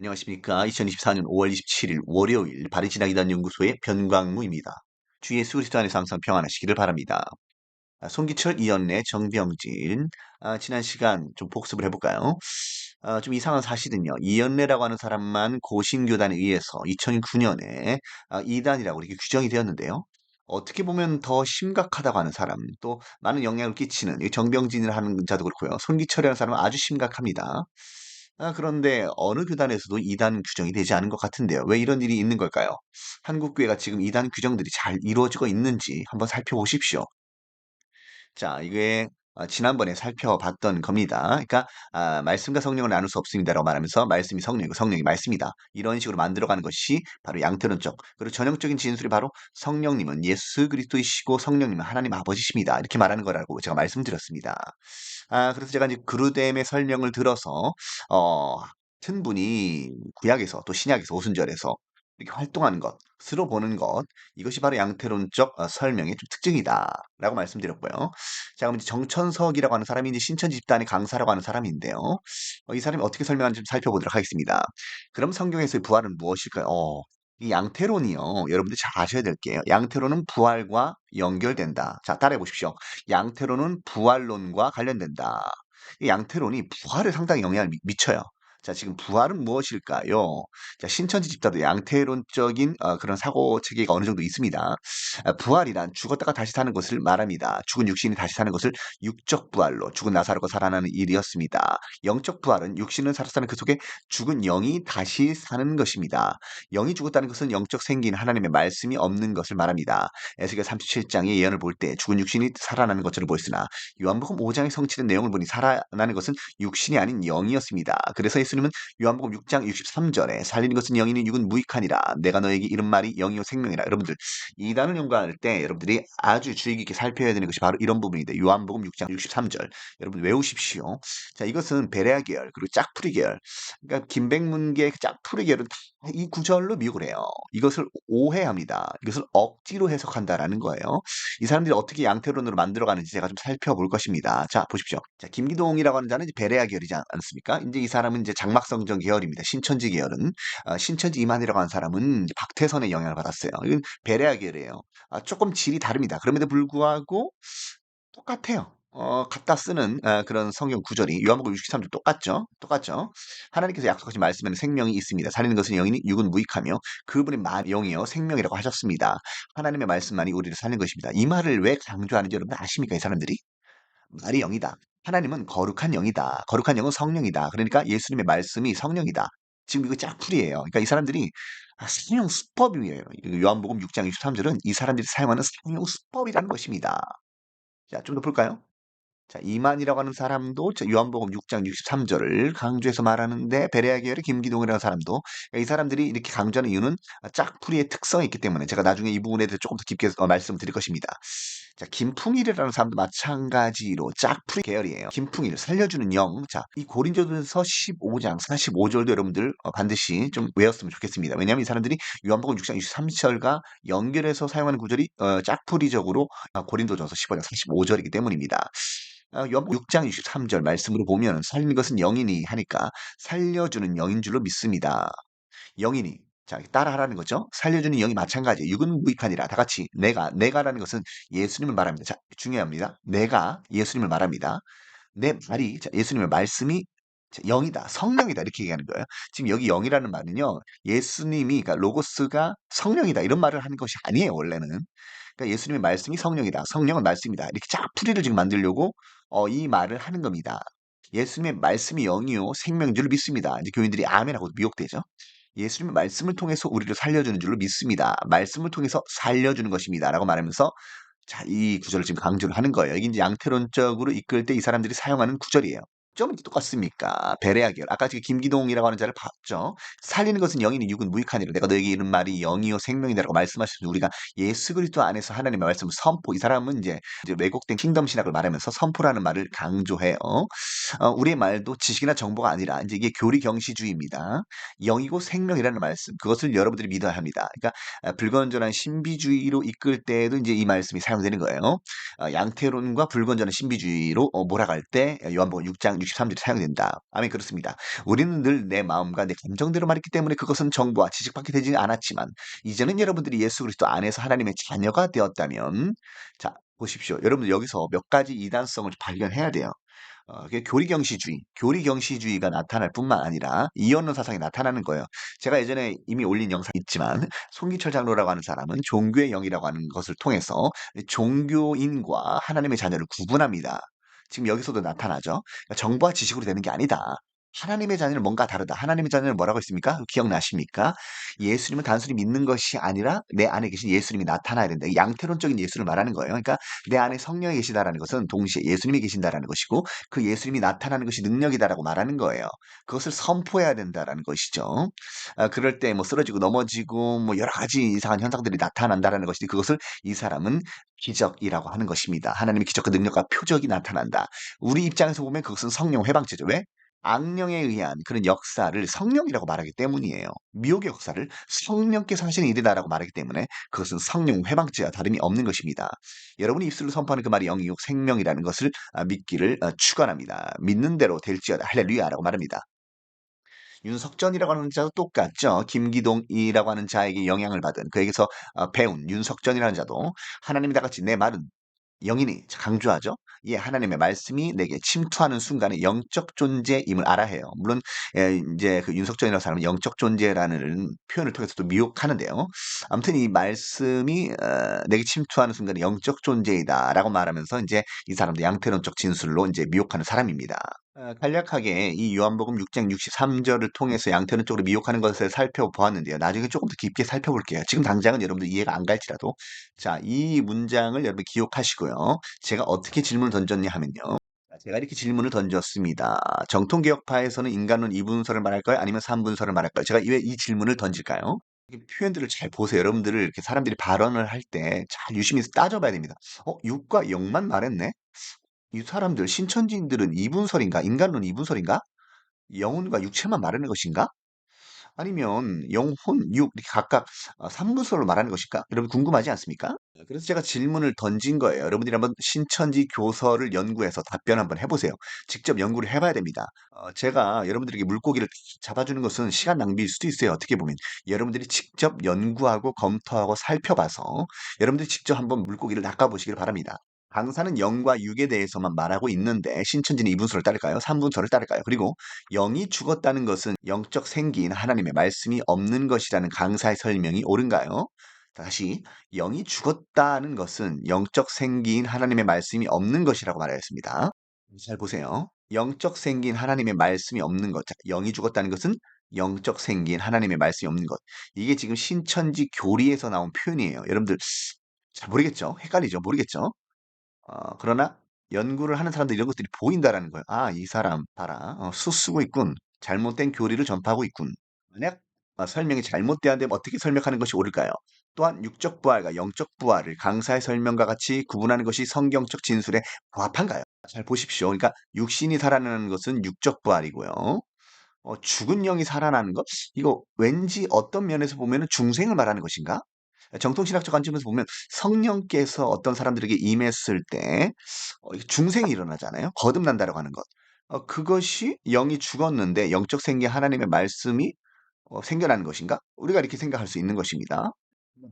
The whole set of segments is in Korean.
안녕하십니까. 2024년 5월 27일 월요일 지나기단 연구소의 변광무입니다. 주 예수 그리스도 안에서 항상 평안하시기를 바랍니다. 아, 송기철, 이연래, 정병진. 아, 지난 시간 좀 복습을 해볼까요? 아, 좀 이상한 사실은요. 이연래라고 하는 사람만 고신교단에 의해서 2009년에 아, 이단이라고 이렇게 규정이 되었는데요. 어떻게 보면 더 심각하다고 하는 사람, 또 많은 영향을 끼치는 이 정병진이라는 자도 그렇고요. 손기철이라는 사람은 아주 심각합니다. 아, 그런데 어느 교단에서도 이단 규정이 되지 않은 것 같은데요. 왜 이런 일이 있는 걸까요? 한국 교회가 지금 이단 규정들이 잘 이루어지고 있는지 한번 살펴보십시오. 자, 이게 어, 지난번에 살펴봤던 겁니다. 그러니까 아, 말씀과 성령을 나눌 수 없습니다라고 말하면서 말씀이 성령이고 성령이 말씀이다. 이런 식으로 만들어가는 것이 바로 양태론적 그리고 전형적인 진술이 바로 성령님은 예수 그리스도이시고 성령님은 하나님 아버지십니다. 이렇게 말하는 거라고 제가 말씀드렸습니다. 아, 그래서 제가 이제 그루뎀의 설명을 들어서 어, 같은 분이 구약에서 또 신약에서 오순절에서 이렇게 활동하는 것으로 보는 것 이것이 바로 양태론적 어, 설명의 좀 특징이다라고 말씀드렸고요. 자 그럼 이제 정천석이라고 하는 사람이 이제 신천지 집단의 강사라고 하는 사람인데요. 어, 이 사람이 어떻게 설명하는지 좀 살펴보도록 하겠습니다. 그럼 성경에서의 부활은 무엇일까요? 어, 이 양태론이요. 여러분들 잘 아셔야 될 게요. 양태론은 부활과 연결된다. 자, 따라해 보십시오. 양태론은 부활론과 관련된다. 이 양태론이 부활에 상당히 영향을 미, 미쳐요. 자, 지금 부활은 무엇일까요? 자, 신천지 집단도 양태론적인 어, 그런 사고 체계가 어느 정도 있습니다. 아, 부활이란 죽었다가 다시 사는 것을 말합니다. 죽은 육신이 다시 사는 것을 육적 부활로 죽은 나사로가 살아나는 일이었습니다. 영적 부활은 육신은 살았다는 그 속에 죽은 영이 다시 사는 것입니다. 영이 죽었다는 것은 영적 생긴 하나님의 말씀이 없는 것을 말합니다. 에스겔 37장의 예언을 볼 때 죽은 육신이 살아나는 것처럼 보였으나 요한복음 5장에 성취된 내용을 보니 살아나는 것은 육신이 아닌 영이었습니다. 그래서 예수님은 요한복음 6장 63절에 살리는 것은 영이니 육은 무익하니라. 내가 너에게 이른 말이 영이요 생명이라. 여러분들 이 단을 연구할 때 여러분들이 아주 주의 깊게 살펴야 되는 것이 바로 이런 부분인데 요한복음 6장 63절. 여러분 외우십시오. 자 이것은 베레아 계열 그리고 짝풀이 계열. 그러니까 김백문계 그 짝풀이 계열은 다이 구절로 미혹을 해요. 이것을 오해합니다. 이것을 억지로 해석한다라는 거예요. 이 사람들이 어떻게 양태론으로 만들어가는지 제가 좀 살펴볼 것입니다. 자 보십시오. 자 김기동이라고 하는 자는 이제 베레아 계열이지 않 습니까? 이제 이 사람은 이제 장막성전 계열입니다. 신천지 계열은 어, 신천지 이만이라고 하는 사람은 박태선의 영향을 받았어요. 이건 베레아 계열이에요. 아, 조금 질이 다릅니다. 그럼에도 불구하고 똑같아요. 어, 갖다 쓰는 어, 그런 성경 구절이 요한복음 63절 똑같죠? 똑같죠? 하나님께서 약속하신 말씀에는 생명이 있습니다. 살리는 것은 영이니 육은 무익하며 그분의 말 영이요 생명이라고 하셨습니다. 하나님의 말씀만이 우리를 살리는 것입니다. 이 말을 왜 강조하는지 여러분 아십니까? 이 사람들이? 말이 영이다. 하나님은 거룩한 영이다. 거룩한 영은 성령이다. 그러니까 예수님의 말씀이 성령이다. 지금 이거 짝풀이에요. 그러니까 이 사람들이 아, 사용 수법이에요. 요한복음 6장 23절은 이 사람들이 사용하는 사용 수법이라는 것입니다. 자, 좀 더 볼까요? 자, 이만이라고 하는 사람도 요한복음 6장 63절을 강조해서 말하는데 베레아 계열의 김기동이라는 사람도 그러니까 이 사람들이 이렇게 강조하는 이유는 짝풀이의 특성이 있기 때문에 제가 나중에 이 부분에 대해서 조금 더 깊게 어, 말씀을 드릴 것입니다. 자, 김풍일이라는 사람도 마찬가지로 짝풀이 계열이에요. 김풍일, 살려주는 영. 자, 이 고린도전서 15장 45절도 여러분들 어, 반드시 좀 외웠으면 좋겠습니다. 왜냐하면 이 사람들이 요한복음 6장 23절과 연결해서 사용하는 구절이 어, 짝풀이적으로 어, 고린도전서 15장 45절이기 때문입니다. 어, 요한복음 6장 23절 말씀으로 보면 살리는 것은 영이니 하니까 살려주는 영인 줄로 믿습니다. 영이니 자, 따라하라는 거죠. 살려주는 영이 마찬가지예요. 육은 무익하니라. 다 같이 내가, 내가라는 것은 예수님을 말합니다. 자, 중요합니다. 내가 예수님을 말합니다. 내 말이 자, 예수님의 말씀이 자, 영이다, 성령이다 이렇게 얘기하는 거예요. 지금 여기 영이라는 말은요, 예수님이 그러니까 로고스가 성령이다 이런 말을 하는 것이 아니에요 원래는. 그러니까 예수님의 말씀이 성령이다, 성령은 말씀이다 이렇게 짝풀이를 지금 만들려고 어, 이 말을 하는 겁니다. 예수님의 말씀이 영이요 생명인 줄 믿습니다. 이제 교인들이 아멘하고 미혹되죠. 예수님의 말씀을 통해서 우리를 살려주는 줄로 믿습니다. 말씀을 통해서 살려주는 것입니다. 라고 말하면서 자, 이 구절을 지금 강조를 하는 거예요. 이게 이제 양태론적으로 이끌 때 이 사람들이 사용하는 구절이에요. 좀 똑같습니까? 베레아 계열. 아까 김기동이라고 하는 자를 봤죠. 살리는 것은 영이니 육은 무익하니라. 내가 너에게 이른 말이 영이요 생명이다라고 말씀하셨는데 우리가 예수 그리스도 안에서 하나님의 말씀을 선포. 이 사람은 이제, 왜곡된 킹덤 신학을 말하면서 선포라는 말을 강조해요. 어, 우리의 말도 지식이나 정보가 아니라 이제 이게 교리 경시주의입니다. 영이고 생명이라는 말씀. 그것을 여러분들이 믿어야 합니다. 그러니까 아, 불건전한 신비주의로 이끌 때에도 이제 이 말씀이 사용되는 거예요. 어, 양태론과 불건전한 신비주의로 어, 몰아갈 때 요한복음 6장 63절에 사용이 된다. 아멘 그렇습니다. 우리는 늘 내 마음과 내 감정대로 말했기 때문에 그것은 정보와 지식밖에 되지 않았지만 이제는 여러분들이 예수 그리스도 안에서 하나님의 자녀가 되었다면 자 보십시오. 여러분들 여기서 몇 가지 이단성을 발견해야 돼요. 어, 교리경시주의, 교리경시주의가 나타날 뿐만 아니라 이언론 사상이 나타나는 거예요. 제가 예전에 이미 올린 영상 있지만 송기철 장로라고 하는 사람은 종교의 영이라고 하는 것을 통해서 종교인과 하나님의 자녀를 구분합니다. 지금 여기서도 나타나죠. 그러니까 정보와 지식으로 되는 게 아니다. 하나님의 자녀는 뭔가 다르다. 하나님의 자녀는 뭐라고 했습니까? 기억나십니까? 예수님은 단순히 믿는 것이 아니라 내 안에 계신 예수님이 나타나야 된다. 양태론적인 예수를 말하는 거예요. 그러니까 내 안에 성령이 계시다라는 것은 동시에 예수님이 계신다라는 것이고 그 예수님이 나타나는 것이 능력이다라고 말하는 거예요. 그것을 선포해야 된다라는 것이죠. 아, 그럴 때 뭐 쓰러지고 넘어지고 뭐 여러 가지 이상한 현상들이 나타난다라는 것이 그것을 이 사람은 기적이라고 하는 것입니다. 하나님의 기적과 능력과 표적이 나타난다. 우리 입장에서 보면 그것은 성령 회방죄죠. 왜? 악령에 의한 그런 역사를 성령이라고 말하기 때문이에요. 미혹의 역사를 성령께서 하시는 일이다라고 말하기 때문에 그것은 성령 회방죄와 다름이 없는 것입니다. 여러분이 입술로 선포하는 그 말이 영이육 생명이라는 것을 아, 믿기를 어, 축원합니다. 믿는 대로 될지어다 할렐루야라고 말합니다. 윤석전이라고 하는 자도 똑같죠. 김기동이라고 하는 자에게 영향을 받은 그에게서 어, 배운 윤석전이라는 자도 하나님이 다 같이 내 말은 영인이 강조하죠. 예, 하나님의 말씀이 내게 침투하는 순간에 영적 존재임을 알아야 해요. 물론 예, 이제 그 윤석전이라는 사람은 영적 존재라는 표현을 통해서도 미혹하는데요. 아무튼 이 말씀이 어, 내게 침투하는 순간에 영적 존재이다라고 말하면서 이제 이 사람도 양태론적 진술로 이제 미혹하는 사람입니다. 어, 간략하게 이 요한복음 6장 63절을 통해서 양태는 쪽으로 미혹하는 것을 살펴보았는데요. 나중에 조금 더 깊게 살펴볼게요. 지금 당장은 여러분들 이해가 안 갈지라도 자, 이 문장을 여러분 기억하시고요. 제가 어떻게 질문을 던졌냐 하면요. 제가 이렇게 질문을 던졌습니다. 정통개혁파에서는 인간론 2분설을 말할까요? 아니면 3분설을 말할까요? 제가 왜 이 질문을 던질까요? 표현들을 잘 보세요. 여러분들을 이렇게 사람들이 발언을 할 때 잘 유심히 따져봐야 됩니다. 어, 6과 0만 말했네? 이 사람들 신천지인들은 이분설인가? 인간론 이분설인가? 영혼과 육체만 말하는 것인가? 아니면 영혼, 육 이렇게 각각 어, 삼분설로 말하는 것일까? 여러분 궁금하지 않습니까? 그래서 제가 질문을 던진 거예요. 여러분들이 한번 신천지 교서를 연구해서 답변 한번 해보세요. 직접 연구를 해봐야 됩니다. 어, 제가 여러분들에게 물고기를 잡아주는 것은 시간 낭비일 수도 있어요. 어떻게 보면 여러분들이 직접 연구하고 검토하고 살펴봐서 여러분들이 직접 한번 물고기를 낚아보시길 바랍니다. 강사는 0과 6에 대해서만 말하고 있는데 신천지는 2분설을 따를까요? 3분설을 따를까요? 그리고 0이 죽었다는 것은 영적 생기인 하나님의 말씀이 없는 것이라는 강사의 설명이 옳은가요? 다시 0이 죽었다는 것은 영적 생기인 하나님의 말씀이 없는 것이라고 말하였습니다. 잘 보세요. 영적 생기인 하나님의 말씀이 없는 것. 0이 죽었다는 것은 영적 생기인 하나님의 말씀이 없는 것. 이게 지금 신천지 교리에서 나온 표현이에요. 여러분들 잘 모르겠죠? 헷갈리죠? 모르겠죠? 어, 그러나 연구를 하는 사람들 이런 것들이 보인다라는 거예요. 아, 이 사람 봐라. 어, 수 쓰고 있군. 잘못된 교리를 전파하고 있군. 만약 어, 설명이 잘못되었는데 어떻게 설명하는 것이 옳을까요? 또한 육적 부활과 영적 부활을 강사의 설명과 같이 구분하는 것이 성경적 진술에 부합한가요? 잘 보십시오. 그러니까 육신이 살아나는 것은 육적 부활이고요. 어, 죽은 영이 살아나는 것? 이거 왠지 어떤 면에서 보면 중생을 말하는 것인가? 정통신학적 관점에서 보면 성령께서 어떤 사람들에게 임했을 때 어, 중생이 일어나잖아요. 거듭난다라고 하는 것. 어, 그것이 영이 죽었는데 영적 생기 하나님의 말씀이 어, 생겨나는 것인가? 우리가 이렇게 생각할 수 있는 것입니다.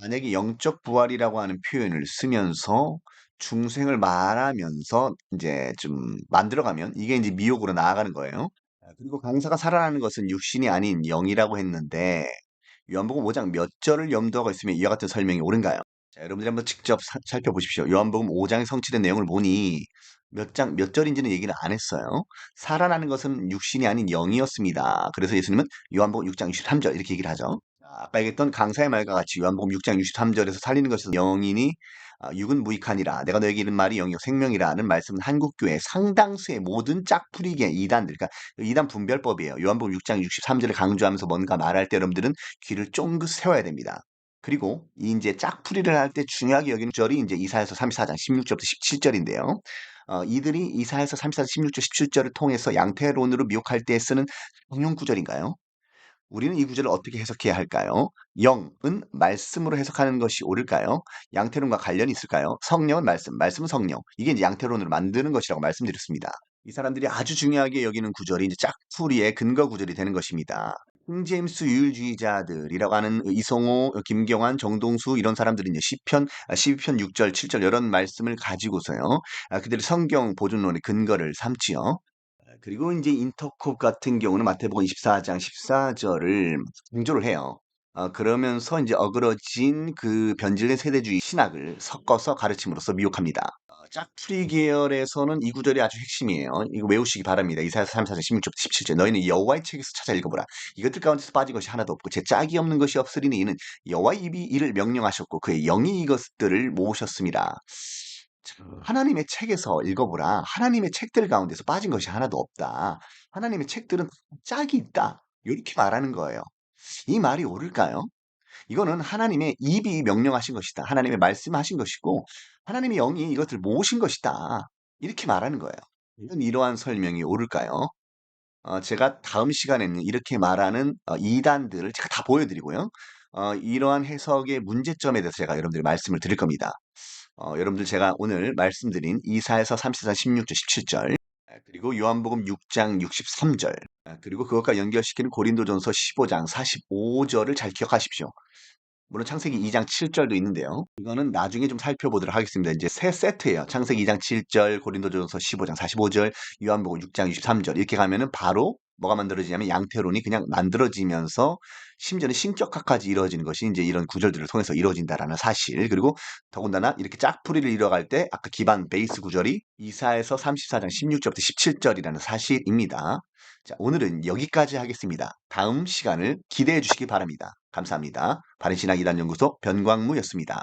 만약에 영적 부활이라고 하는 표현을 쓰면서 중생을 말하면서 이제 좀 만들어가면 이게 이제 미혹으로 나아가는 거예요. 그리고 강사가 살아나는 것은 육신이 아닌 영이라고 했는데 요한복음 5장 몇 절을 염두하고 있으면 이와 같은 설명이 옳은가요? 자, 여러분들이 한번 직접 사, 살펴보십시오. 요한복음 5장에 성취된 내용을 보니 몇 장, 몇 절인지는 얘기는 안 했어요. 살아나는 것은 육신이 아닌 영이었습니다. 그래서 예수님은 요한복음 6장 63절 이렇게 얘기를 하죠. 아까 얘기했던 강사의 말과 같이 요한복음 6장 63절에서 살리는 것에서 영인이 아, 육은 무익하니라 내가 너에게 이른 말이 영역 생명이라는 말씀은 한국교회 상당수의 모든 짝풀이계 이단들 그러니까 이단 분별법이에요. 요한복음 6장 63절을 강조하면서 뭔가 말할 때 여러분들은 귀를 쫑긋 세워야 됩니다. 그리고 이 이제 짝풀이를 할 때 중요하게 여기는 절이 이제 이사에서 34장 16절부터 17절인데요. 어, 이들이 이사에서 34장 16절 17절을 통해서 양태론으로 미혹할 때 쓰는 성용 구절인가요? 우리는 이 구절을 어떻게 해석해야 할까요? 영은 말씀으로 해석하는 것이 옳을까요? 양태론과 관련이 있을까요? 성령은 말씀, 말씀은 성령. 이게 이제 양태론으로 만드는 것이라고 말씀드렸습니다. 이 사람들이 아주 중요하게 여기는 구절이 이제 짝풀이의 근거 구절이 되는 것입니다. 킹제임스 유율주의자들이라고 하는 이성호, 김경환, 정동수 이런 사람들은 시편, 12편 6절, 7절 이런 말씀을 가지고서요. 아, 그들의 성경 보존론의 근거를 삼지요. 아, 그리고 이제 인터콥 같은 경우는 마태복음 24장 14절을 강조를 해요. 어, 그러면서 이제 어그러진 그 변질된 세대주의 신학을 섞어서 가르침으로써 미혹합니다. 어, 짝풀이 계열에서는 이 구절이 아주 핵심이에요. 이거 외우시기 바랍니다. 이사야서 34장 16절 17절 너희는 여호와의 책에서 찾아 읽어보라. 이것들 가운데서 빠진 것이 하나도 없고 제 짝이 없는 것이 없으리니 이는 여호와의 입이 이를 명령하셨고 그의 영이 이것들을 모으셨습니다. 자, 하나님의 책에서 읽어보라. 하나님의 책들 가운데서 빠진 것이 하나도 없다. 하나님의 책들은 짝이 있다. 이렇게 말하는 거예요. 이 말이 옳을까요? 이거는 하나님의 입이 명령하신 것이다. 하나님의 말씀하신 것이고 하나님의 영이 이것을 모으신 것이다. 이렇게 말하는 거예요. 이런 이러한 설명이 옳을까요? 어, 제가 다음 시간에는 이렇게 말하는 어, 이단들을 제가 다 보여드리고요. 어, 이러한 해석의 문제점에 대해서 제가 여러분들이 말씀을 드릴 겁니다. 어, 여러분들 제가 오늘 말씀드린 이사에서 34장 16절 17절 아, 그리고 요한복음 6장 63절 아, 그리고 그것과 연결시키는 고린도전서 15장 45절을 잘 기억하십시오. 물론 창세기 2장 7절도 있는데요. 이거는 나중에 좀 살펴보도록 하겠습니다. 이제 세 세트예요. 창세기 2장 7절, 고린도전서 15장 45절, 요한복음 6장 63절 이렇게 가면은 바로 뭐가 만들어지냐면 양태론이 그냥 만들어지면서 심지어는 신격화까지 이루어지는 것이 이제 이런 구절들을 통해서 이루어진다라는 사실 그리고 더군다나 이렇게 짝풀이를 이뤄갈 때 아까 기반 베이스 구절이 이사에서 34장 16절부터 17절이라는 사실입니다. 자, 오늘은 여기까지 하겠습니다. 다음 시간을 기대해 주시기 바랍니다. 감사합니다. 바른신학 이단연구소 변광무였습니다.